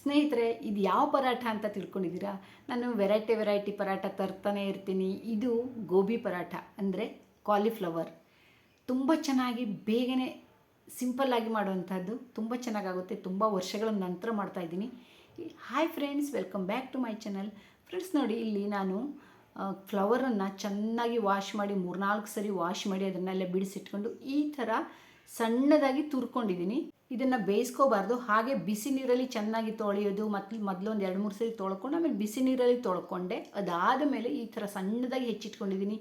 ಸ್ನೇಹಿತರೆ, ಇದು ಯಾವ ಪರಾಠ ಅಂತ ತಿಳ್ಕೊಂಡಿದ್ದೀರಾ? ನಾನು ವೆರೈಟಿ ವೆರೈಟಿ ಪರಾಠ ತರ್ತಾನೆ ಇರ್ತೀನಿ. ಇದು ಗೋಬಿ ಪರಾಠ, ಅಂದರೆ ಕಾಲಿಫ್ಲವರ್ ತುಂಬ ಚೆನ್ನಾಗಿ, ಬೇಗನೆ ಸಿಂಪಲ್ಲಾಗಿ ಮಾಡುವಂಥದ್ದು. ತುಂಬ ಚೆನ್ನಾಗಾಗುತ್ತೆ. ತುಂಬ ವರ್ಷಗಳ ನಂತರ ಮಾಡ್ತಾಯಿದ್ದೀನಿ hi friends welcome back to my channel friends ನೋಡಿ, ಇಲ್ಲಿ ನಾನು ಫ್ಲವರನ್ನು ಚೆನ್ನಾಗಿ ವಾಶ್ ಮಾಡಿ, ಮೂರ್ನಾಲ್ಕು ಸರಿ ವಾಶ್ ಮಾಡಿ, ಅದನ್ನೆಲ್ಲ ಬಿಡಿಸಿಟ್ಕೊಂಡು ಈ ಥರ ಸಣ್ಣದಾಗಿ ತುರ್ಕೊಂಡಿದ್ದೀನಿ. ಇದನ್ನು ಬೇಯಿಸ್ಕೋಬಾರ್ದು. ಹಾಗೆ ಬಿಸಿ ನೀರಲ್ಲಿ ಚೆನ್ನಾಗಿ ತೊಳೆಯೋದು ಮತ್ತು ಮೊದಲು ಒಂದು ಎರಡು ಮೂರು ಸರಿ ತೊಳ್ಕೊಂಡು, ಆಮೇಲೆ ಬಿಸಿ ನೀರಲ್ಲಿ ತೊಳ್ಕೊಂಡೆ. ಅದಾದ ಮೇಲೆ ಈ ಥರ ಸಣ್ಣದಾಗಿ ಹೆಚ್ಚಿಟ್ಕೊಂಡಿದ್ದೀನಿ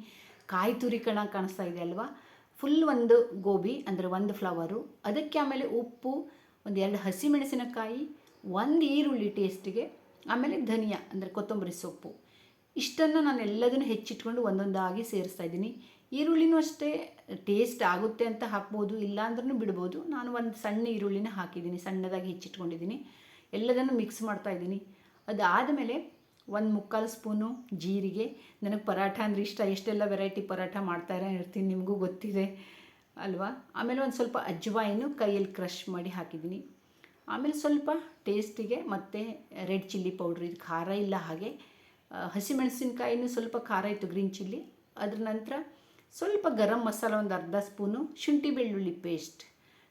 ಕಾಯಿ ತುರಿ ಕಣ ಕಾಣಿಸ್ತಾ ಇದೆ ಅಲ್ವಾ? ಫುಲ್ ಒಂದು ಗೋಬಿ, ಅಂದರೆ ಒಂದು ಫ್ಲವರು ಅದಕ್ಕೆ ಆಮೇಲೆ ಉಪ್ಪು, ಒಂದು ಎರಡು ಹಸಿಮೆಣಸಿನಕಾಯಿ, ಒಂದು ಈರುಳ್ಳಿ ಟೇಸ್ಟಿಗೆ ಆಮೇಲೆ ಧನಿಯಾ, ಅಂದರೆ ಕೊತ್ತಂಬರಿ ಸೊಪ್ಪು. ಇಷ್ಟನ್ನು ನಾನು ಎಲ್ಲದನ್ನು ಹೆಚ್ಚಿಟ್ಕೊಂಡು ಒಂದೊಂದಾಗಿ ಸೇರಿಸ್ತಾ ಇದ್ದೀನಿ. ಈರುಳ್ಳಿನೂ ಅಷ್ಟೇ ಟೇಸ್ಟ್ ಆಗುತ್ತೆ ಅಂತ ಹಾಕ್ಬೋದು ಇಲ್ಲಾಂದ್ರೂ ಬಿಡ್ಬೋದು. ನಾನು ಒಂದು ಸಣ್ಣ ಈರುಳ್ಳಿನ ಹಾಕಿದ್ದೀನಿ, ಸಣ್ಣದಾಗಿ ಹೆಚ್ಚಿಟ್ಕೊಂಡಿದ್ದೀನಿ. ಎಲ್ಲದನ್ನು ಮಿಕ್ಸ್ ಮಾಡ್ತಾ ಇದ್ದೀನಿ. ಅದಾದಮೇಲೆ ಒಂದು ಮುಕ್ಕಾಲು ಸ್ಪೂನು ಜೀರಿಗೆ. ನನಗೆ ಪರಾಠ ಅಂದರೆ ಇಷ್ಟ. ಎಷ್ಟೆಲ್ಲ ವೆರೈಟಿ ಪರಾಠ ಮಾಡ್ತಾನೆ ಇರ್ತೀನಿ, ನಿಮಗೂ ಗೊತ್ತಿದೆ ಅಲ್ವಾ? ಆಮೇಲೆ ಒಂದು ಸ್ವಲ್ಪ ಅಜ್ವಾಯಿನು ಕೈಯಲ್ಲಿ ಕ್ರಷ್ ಮಾಡಿ ಹಾಕಿದ್ದೀನಿ. ಆಮೇಲೆ ಸ್ವಲ್ಪ ಟೇಸ್ಟಿಗೆ ಮತ್ತು ರೆಡ್ ಚಿಲ್ಲಿ ಪೌಡ್ರ್ ಇದು ಖಾರ ಇಲ್ಲ ಹಾಗೆ. ಹಸಿಮೆಣಸಿನ್ಕಾಯಿನೂ ಸ್ವಲ್ಪ ಖಾರ ಇತ್ತು ಗ್ರೀನ್ ಚಿಲ್ಲಿ ಅದ್ರ ನಂತರ ಸ್ವಲ್ಪ ಗರಂ ಮಸಾಲ ಒಂದು ಅರ್ಧ ಸ್ಪೂನು ಶುಂಠಿ ಬೆಳ್ಳುಳ್ಳಿ ಪೇಸ್ಟ್.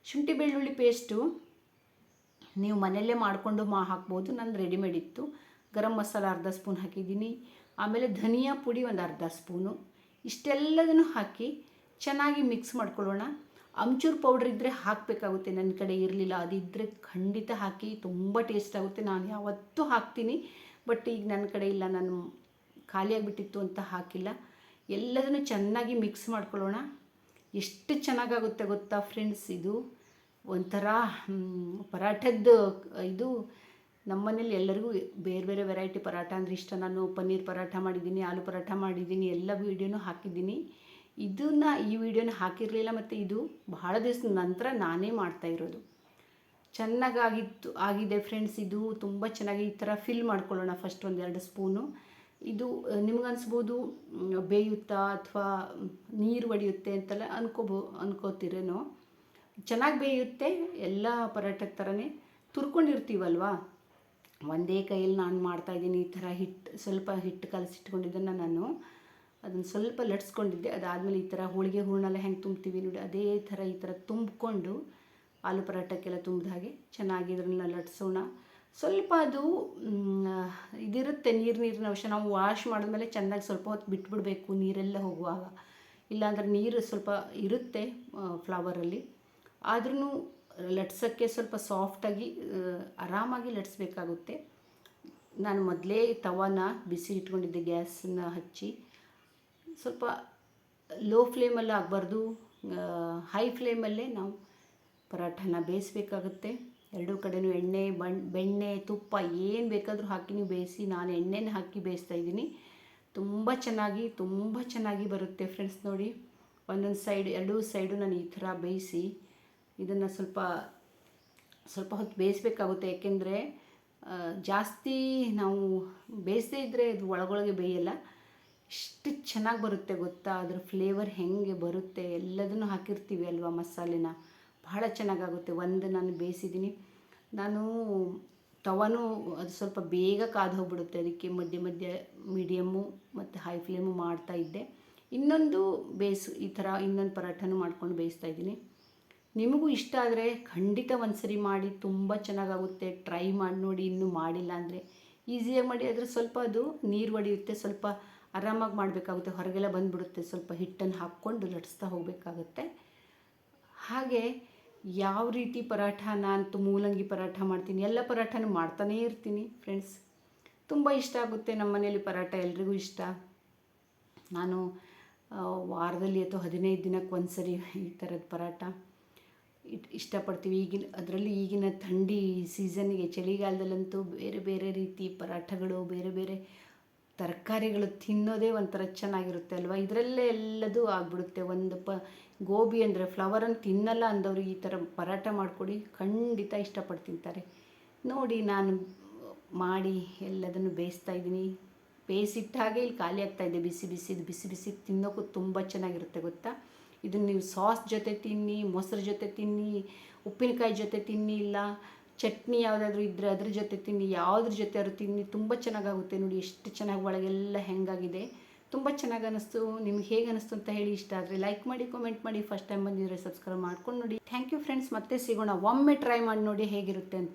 ಶುಂಠಿ ಬೆಳ್ಳುಳ್ಳಿ ಪೇಸ್ಟು ನೀವು ಮನೆಯಲ್ಲೇ ಮಾಡಿಕೊಂಡು ಮಾ ಹಾಕ್ಬೋದು, ನಾನು ರೆಡಿಮೇಡ್ ಇತ್ತು. ಗರಂ ಮಸಾಲ ಅರ್ಧ ಸ್ಪೂನ್ ಹಾಕಿದ್ದೀನಿ. ಆಮೇಲೆ ಧನಿಯಾ ಪುಡಿ ಒಂದು ಅರ್ಧ ಸ್ಪೂನು. ಇಷ್ಟೆಲ್ಲದನ್ನು ಹಾಕಿ ಚೆನ್ನಾಗಿ ಮಿಕ್ಸ್ ಮಾಡ್ಕೊಳ್ಳೋಣ. ಅಮ್ಚೂರು ಪೌಡ್ರ್ ಇದ್ದರೆ ಹಾಕಬೇಕಾಗುತ್ತೆ, ನನ್ನ ಕಡೆ ಇರಲಿಲ್ಲ. ಅದಿದ್ದರೆ ಖಂಡಿತ ಹಾಕಿ, ತುಂಬ ಟೇಸ್ಟ್ ಆಗುತ್ತೆ. ನಾನು ಯಾವತ್ತೂ ಹಾಕ್ತೀನಿ. ಬಟ್ ಈಗ ನನ್ನ ಕಡೆ ಇಲ್ಲ, ನಾನು ಖಾಲಿಯಾಗಿಬಿಟ್ಟಿತ್ತು ಅಂತ ಹಾಕಿಲ್ಲ. ಎಲ್ಲದನ್ನು ಚೆನ್ನಾಗಿ ಮಿಕ್ಸ್ ಮಾಡ್ಕೊಳ್ಳೋಣ. ಎಷ್ಟು ಚೆನ್ನಾಗಾಗುತ್ತೆ ಗೊತ್ತಾ ಫ್ರೆಂಡ್ಸ್ ಇದು? ಒಂಥರ ಪರಾಠದ್ದು ಇದು ನಮ್ಮನೇಲಿ ಎಲ್ಲರಿಗೂ ಬೇರೆ ಬೇರೆ ವೆರೈಟಿ ಪರಾಠ ಅಂದರೆ ಇಷ್ಟ. ನಾನು ಪನ್ನೀರ್ ಪರಾಠ ಮಾಡಿದ್ದೀನಿ, ಆಲೂ ಪರಾಠ ಮಾಡಿದ್ದೀನಿ, ಎಲ್ಲ ವೀಡಿಯೋನು ಹಾಕಿದ್ದೀನಿ. ಇದನ್ನು ಈ ವಿಡಿಯೋನ ಹಾಕಿರಲಿಲ್ಲ ಮತ್ತು ಇದು ಬಹಳ ದಿವಸದ ನಂತರ ನಾನೇ ಮಾಡ್ತಾ ಇರೋದು. ಚೆನ್ನಾಗಾಗಿತ್ತು, ಆಗಿದೆ ಫ್ರೆಂಡ್ಸ್ ಇದು. ತುಂಬ ಚೆನ್ನಾಗಿ ಈ ಥರ ಫಿಲ್ ಮಾಡ್ಕೊಳ್ಳೋಣ ಫಸ್ಟ್ ಒಂದೆರಡು ಸ್ಪೂನು ಇದು ನಿಮ್ಗನ್ಸ್ಬೋದು ಬೇಯುತ್ತಾ ಅಥವಾ ನೀರು ಒಡೆಯುತ್ತೆ ಅಂತೆಲ್ಲ ಅನ್ಕೋಬೋ, ಅನ್ಕೋತೀರೇನೋ? ಚೆನ್ನಾಗಿ ಬೇಯುತ್ತೆ, ಎಲ್ಲ ಪರೋಟದ ಥರನೇ ತುರ್ಕೊಂಡಿರ್ತೀವಲ್ವಾ? ಒಂದೇ ಕೈಯಲ್ಲಿ ನಾನು ಮಾಡ್ತಾಯಿದ್ದೀನಿ ಈ ಥರ ಹಿಟ್ಟು ಸ್ವಲ್ಪ ಹಿಟ್ಟು ಕಲಸಿಟ್ಕೊಂಡಿದ್ದನ್ನು ನಾನು. ಅದನ್ನು ಸ್ವಲ್ಪ ಲಟ್ಸ್ಕೊಂಡಿದ್ದೆ, ಅದಾದಮೇಲೆ ಈ ಥರ ಹೋಳಿಗೆ ಹೂರ್ಣೆಲ್ಲ ಹೆಂಗೆ ತುಂಬ್ತೀವಿ ನೋಡಿ, ಅದೇ ಥರ ಈ ಥರ ತುಂಬಿಕೊಂಡು ಆಲೂ ಪರೋಟಕ್ಕೆಲ್ಲ ತುಂಬಿದ ಹಾಗೆ ಚೆನ್ನಾಗಿ ಇದನ್ನ ಲಟ್ಸೋಣ. ಸ್ವಲ್ಪ ಅದು ಇದಿರುತ್ತೆ ನೀರು ನೀರಿನ ಅಂಶ ನಾವು ವಾಶ್ ಮಾಡಿದ್ಮೇಲೆ ಚೆನ್ನಾಗಿ ಸ್ವಲ್ಪ ಹೊತ್ತು ಬಿಟ್ಬಿಡಬೇಕು ನೀರೆಲ್ಲ ಹೋಗುವಾಗ. ಇಲ್ಲಾಂದ್ರೆ ನೀರು ಸ್ವಲ್ಪ ಇರುತ್ತೆ ಫ್ಲವರಲ್ಲಿ ಆದ್ರೂ ಲಟ್ಸೋಕ್ಕೆ ಸ್ವಲ್ಪ ಸಾಫ್ಟಾಗಿ ಆರಾಮಾಗಿ ಲಟ್ಸ್ಬೇಕಾಗುತ್ತೆ. ನಾನು ಮೊದಲೇ ತವಾನ ಬಿಸಿ ಇಟ್ಕೊಂಡಿದ್ದೆ ಗ್ಯಾಸನ್ನ ಹಚ್ಚಿ. ಸ್ವಲ್ಪ ಲೋ ಫ್ಲೇಮಲ್ಲಿ ಆಗಬಾರ್ದು. ಹೈ ಫ್ಲೇಮಲ್ಲೇ ನಾವು ಪರಾಠನ ಬೇಯಿಸ್ಬೇಕಾಗುತ್ತೆ. ಎರಡೂ ಕಡೆಯೂ ಎಣ್ಣೆ ಬಣ್ಣ ಬೆಣ್ಣೆ, ತುಪ್ಪ ಏನು ಬೇಕಾದರೂ ಹಾಕಿ ನೀವು ಬೇಯಿಸಿ ನಾನು ಎಣ್ಣೆನ ಹಾಕಿ ಬೇಯಿಸ್ತಾ ಇದ್ದೀನಿ. ತುಂಬ ಚೆನ್ನಾಗಿ ತುಂಬ ಚೆನ್ನಾಗಿ ಬರುತ್ತೆ ಫ್ರೆಂಡ್ಸ್ ನೋಡಿ. ಒಂದೊಂದು ಸೈಡ್, ಎರಡೂ ಸೈಡು ನಾನು ಈ ಥರ ಬೇಯಿಸಿ ಇದನ್ನು ಸ್ವಲ್ಪ ಸ್ವಲ್ಪ ಹೊತ್ತು ಬೇಯಿಸ್ಬೇಕಾಗುತ್ತೆ. ಯಾಕೆಂದರೆ ಜಾಸ್ತಿ ನಾವು ಬೇಯಿಸದೇ ಇದ್ದರೆ ಇದು ಒಳಗೊಳಗೆ ಬೇಯಲ್ಲ. ಎಷ್ಟು ಚೆನ್ನಾಗಿ ಬರುತ್ತೆ ಗೊತ್ತಾ? ಅದ್ರ ಫ್ಲೇವರ್ ಹೇಗೆ ಬರುತ್ತೆ? ಎಲ್ಲದನ್ನು ಹಾಕಿರ್ತೀವಿ ಅಲ್ವಾ ಮಸಾಲೆನ? ಭಾಳ ಚೆನ್ನಾಗಾಗುತ್ತೆ. ಒಂದು ನಾನು ಬೇಯಿಸಿದ್ದೀನಿ. ನಾನು ತವನು ಅದು ಸ್ವಲ್ಪ ಬೇಗ ಕಾದು ಹೋಗ್ಬಿಡುತ್ತೆ. ಅದಕ್ಕೆ ಮಧ್ಯೆ ಮಧ್ಯೆ ಮೀಡಿಯಮ್ಮು ಮತ್ತು ಹೈ ಫ್ಲೇಮು ಮಾಡ್ತಾ ಇದ್ದೆ. ಇನ್ನೊಂದು ಬೇಯಿಸು, ಈ ಥರ ಇನ್ನೊಂದು ಪರಾಠನೂ ಮಾಡ್ಕೊಂಡು ಬೇಯಿಸ್ತಾ ಇದ್ದೀನಿ. ನಿಮಗೂ ಇಷ್ಟ ಆದರೆ ಖಂಡಿತ ಒಂದು ಸರಿ ಮಾಡಿ, ತುಂಬ ಚೆನ್ನಾಗಾಗುತ್ತೆ. ಟ್ರೈ ಮಾಡಿ ನೋಡಿ, ಇನ್ನೂ ಮಾಡಿಲ್ಲ ಅಂದರೆ ಈಸಿಯಾಗಿ ಮಾಡಿ. ಆದರೆ ಸ್ವಲ್ಪ ಅದು ನೀರು ಒಡೆಯುತ್ತೆ, ಸ್ವಲ್ಪ ಆರಾಮಾಗಿ ಮಾಡಬೇಕಾಗುತ್ತೆ. ಹೊರಗೆಲ್ಲ ಬಂದುಬಿಡುತ್ತೆ. ಸ್ವಲ್ಪ ಹಿಟ್ಟನ್ನು ಹಾಕ್ಕೊಂಡು ಲಟ್ಸ್ತಾ ಹೋಗಬೇಕಾಗುತ್ತೆ. ಹಾಗೆ ಯಾವ ರೀತಿ ಪರಾಠ ನಾನು ಮೂಲಂಗಿ ಪರಾಠ ಮಾಡ್ತೀನಿ, ಎಲ್ಲ ಪರಾಠನೂ ಮಾಡ್ತಾನೇ ಇರ್ತೀನಿ ಫ್ರೆಂಡ್ಸ್ ತುಂಬ ಇಷ್ಟ ಆಗುತ್ತೆ ನಮ್ಮ ಮನೇಲಿ ಪರಾಠ ಎಲ್ರಿಗೂ ಇಷ್ಟ. ನಾನು ವಾರದಲ್ಲಿ ಅಥವಾ ಹದಿನೈದು ದಿನಕ್ಕೆ ಒಂದು ಸರಿ ಈ ಥರದ ಪರಾಠ ಇಟ್ ಇಷ್ಟಪಡ್ತೀವಿ. ಈಗಿನ, ಅದರಲ್ಲಿ ಈಗಿನ ಥಂಡಿ ಸೀಸನ್ಗೆ ಚಳಿಗಾಲದಲ್ಲಂತೂ ಬೇರೆ ಬೇರೆ ರೀತಿ ಪರಾಠಗಳು, ಬೇರೆ ಬೇರೆ ತರಕಾರಿಗಳು ತಿನ್ನೋದೇ ಒಂಥರ ಚೆನ್ನಾಗಿರುತ್ತೆ ಅಲ್ವಾ? ಇದರಲ್ಲೇ ಎಲ್ಲದೂ ಆಗಿಬಿಡುತ್ತೆ. ಒಂದು ಪ, ಗೋಬಿ ಅಂದರೆ ಫ್ಲವರನ್ನು ತಿನ್ನಲ್ಲ ಅಂದವರು ಈ ಥರ ಪರಾಟ ಮಾಡಿಕೊಡಿ, ಖಂಡಿತ ಇಷ್ಟಪಟ್ಟು ತಿಂತಾರೆ. ನೋಡಿ, ನಾನು ಮಾಡಿ ಎಲ್ಲದನ್ನು ಬೇಯಿಸ್ತಾ ಇದ್ದೀನಿ. ಬೇಯಿಸಿಟ್ಟ ಹಾಗೆ ಇಲ್ಲಿ ಖಾಲಿ ಇದೆ. ಬಿಸಿ ಬಿಸಿದು ಬಿಸಿ ಬಿಸಿ ತಿನ್ನೋಕ್ಕೂ ತುಂಬ ಚೆನ್ನಾಗಿರುತ್ತೆ, ಗೊತ್ತಾ? ಇದನ್ನು ನೀವು ಸಾಸ್ ಜೊತೆ ತಿನ್ನಿ, ಮೊಸರು ಜೊತೆ ತಿನ್ನಿ, ಉಪ್ಪಿನಕಾಯಿ ಜೊತೆ ತಿನ್ನಿ, ಇಲ್ಲ ಚಟ್ನಿ ಯಾವುದಾದ್ರೂ ಇದ್ದರೆ ಅದ್ರ ಜೊತೆ ತಿನ್ನಿ, ಯಾವುದ್ರ ಜೊತೆ ಆದ್ರೂ ತಿನ್ನಿ, ತುಂಬ ಚೆನ್ನಾಗಾಗುತ್ತೆ ನೋಡಿ, ಎಷ್ಟು ಚೆನ್ನಾಗಿ ಒಳಗೆಲ್ಲ ಹೆಂಗಾಗಿದೆ. ತುಂಬ ಚೆನ್ನಾಗಿ ಅನ್ನಿಸ್ತು ನಿಮ್ಗೆ ಹೇಗೆ ಅನ್ನಿಸ್ತು ಅಂತ ಹೇಳಿ ಇಷ್ಟ ಆದರೆ ಲೈಕ್ ಮಾಡಿ ಕಾಮೆಂಟ್ ಮಾಡಿ ಫಸ್ಟ್ ಟೈಮ್ ಬಂದಿದ್ರೆ ಸಬ್ಸ್ಕ್ರೈಬ್ ಮಾಡ್ಕೊಂಡು ನೋಡಿ. ಥ್ಯಾಂಕ್ ಯು ಫ್ರೆಂಡ್ಸ್ ಮತ್ತೆ ಸಿಗೋಣ. ಒಮ್ಮೆ ಟ್ರೈ ಮಾಡಿ ನೋಡಿ ಹೇಗಿರುತ್ತೆ ಅಂತ.